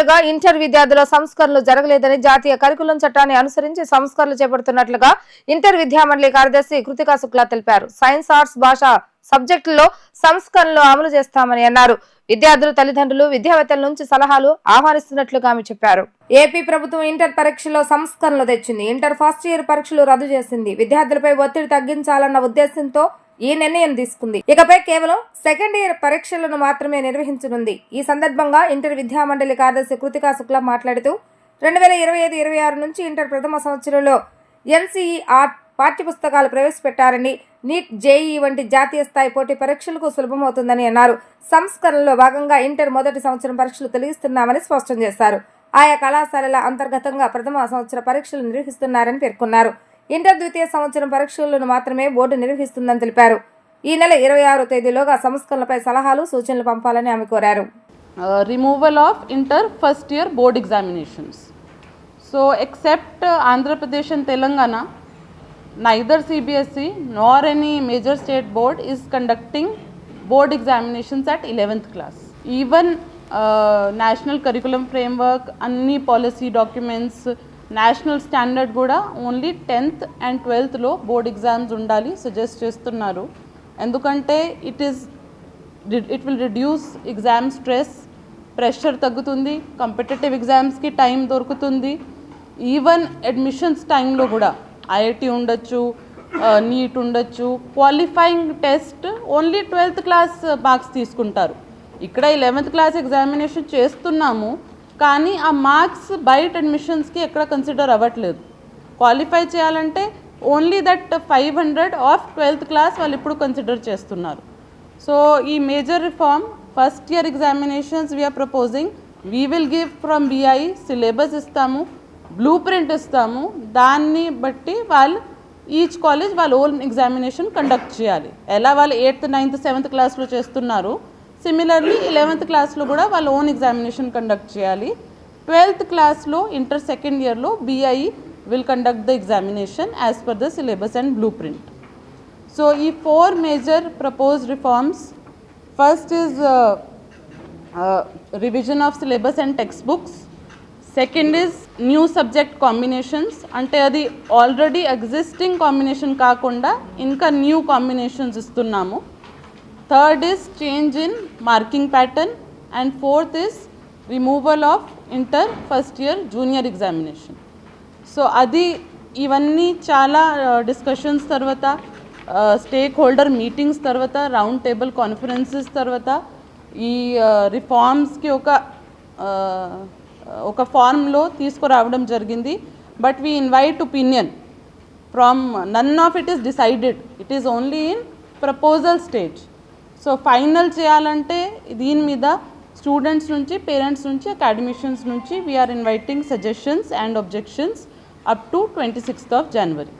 ఏళ్ళుగా ఇంటర్ విద్యార్థుల సంస్కరణలు జరగలేదని జాతీయ కరికులం చట్టాన్ని అనుసరించి సంస్కరణలు చేపడుతున్నట్లుగా ఇంటర్ విద్యామండలి కార్యదర్శి కృతికా శుక్లా తెలిపారు. సైన్స్ ఆర్ట్స్ భాష సబ్జెక్టుల్లో సంస్కరణలు అమలు చేస్తామని అన్నారు. విద్యార్థులు తల్లిదండ్రులు విద్యావేత్తల నుంచి సలహాలు ఆహ్వానిస్తున్నట్లుగా ఆమె చెప్పారు. ఏపీ ప్రభుత్వం ఇంటర్ పరీక్షలో సంస్కరణలు తెచ్చింది. ఇంటర్ ఫస్ట్ ఇయర్ పరీక్షలు రద్దు చేసింది. విద్యార్థులపై ఒత్తిడి తగ్గించాలన్న ఉద్దేశంతో ఈ నిర్ణయం తీసుకుంది. ఇకపై కేవలం సెకండ్ ఇయర్ పరీక్షలను మాత్రమే నిర్వహించనుంది. ఈ సందర్భంగా ఇంటర్ విద్యామండలి కార్యదర్శి కృతికా శుక్లా మాట్లాడుతూ రెండు వేల ఇరవై ఐదు ఇరవై ఆరు నుంచి ఇంటర్ ప్రథమ సంవత్సరంలో ఎన్సీఈ ఆర్ట్ పాఠ్యపుస్తకాలు ప్రవేశపెట్టారని నీట్ జేఈ వంటి జాతీయ స్థాయి పోటీ పరీక్షలకు సులభమవుతుందని అన్నారు. సంస్కరణలో భాగంగా ఇంటర్ మొదటి సంవత్సరం పరీక్షలు తొలగిస్తున్నామని స్పష్టం చేశారు. ఆయా కళాశాలల అంతర్గతంగా ప్రథమ సంవత్సర పరీక్షలు నిర్వహిస్తున్నారని పేర్కొన్నారు. ఇంటర్ ద్వితీయ సంవత్సరం పరీక్షలను మాత్రమే బోర్డు నిర్వహిస్తుందని తెలిపారు. ఈ నెల ఇరవై ఆరో తేదీలోగా సంస్కరణలపై సలహాలు సూచనలు పంపాలని ఆమె కోరారు. Removal of inter first year board examinations so except Andhra Pradesh and Telangana neither CBSE nor any major state board is conducting board examinations at eleventh class even national curriculum framework అన్ని policy documents national standard కూడా only tenth and ట్వెల్త్లో board exams ఉండాలి suggest చేస్తున్నారు. ఎందుకంటే it is it will reduce exam stress pressure తగ్గుతుంది competitive ఎగ్జామ్స్కి time దొరుకుతుంది. Even admissions టైంలో కూడా ఐఐటి ఉండొచ్చు నీట్ ఉండొచ్చు qualifying test only twelfth class marks తీసుకుంటారు. ఇక్కడ లెవెన్త్ క్లాస్ ఎగ్జామినేషన్ చేస్తున్నాము కానీ ఆ మార్క్స్ బయట అడ్మిషన్స్కి ఎక్కడ కన్సిడర్ అవ్వట్లేదు. క్వాలిఫై చేయాలంటే only that five hundred of twelfth class వాళ్ళు ఇప్పుడు కన్సిడర్ చేస్తున్నారు. సో ఈ major reform first year examinations we are proposing we will give from BI syllabus ఇస్తాము బ్లూ ప్రింట్ ఇస్తాము. దాన్ని బట్టి వాళ్ళు ఈచ్ కాలేజ్ వాళ్ళ ఓన్ ఎగ్జామినేషన్ కండక్ట్ చేయాలి. ఎలా వాళ్ళు ఎయిత్ నైన్త్ సెవెంత్ క్లాస్లో చేస్తున్నారు? సిమిలర్లీ ఇలెవెంత్ క్లాస్లో కూడా వాళ్ళ ఓన్ ఎగ్జామినేషన్ కండక్ట్ చేయాలి. ట్వెల్త్ క్లాస్లో ఇంటర్ సెకండ్ ఇయర్లో BI will conduct the examination as per the syllabus and blueprint so ఈ four major propose reforms first is revision of syllabus and text books second is new subject combinations అంటే అది already existing combination కాకుండా ఇంకా new combinations ఇస్తున్నాము. Third is change in marking pattern and fourth is removal of inter first year junior examination so అది ఇవన్నీ చాలా discussions తర్వాత stakeholder meetings తర్వాత రౌండ్ టేబుల్ కాన్ఫరెన్సెస్ తర్వాత ఈ రిఫార్మ్స్కి ఒక ఒక ఫార్మ్లో తీసుకురావడం జరిగింది. But we invite opinion from none of it is decided it is only in proposal stage so final చేయాలంటే దీని మీద స్టూడెంట్స్ నుంచి పేరెంట్స్ నుంచి అకాడమిషియన్స్ నుంచి we are inviting suggestions and objections up to twenty sixth of January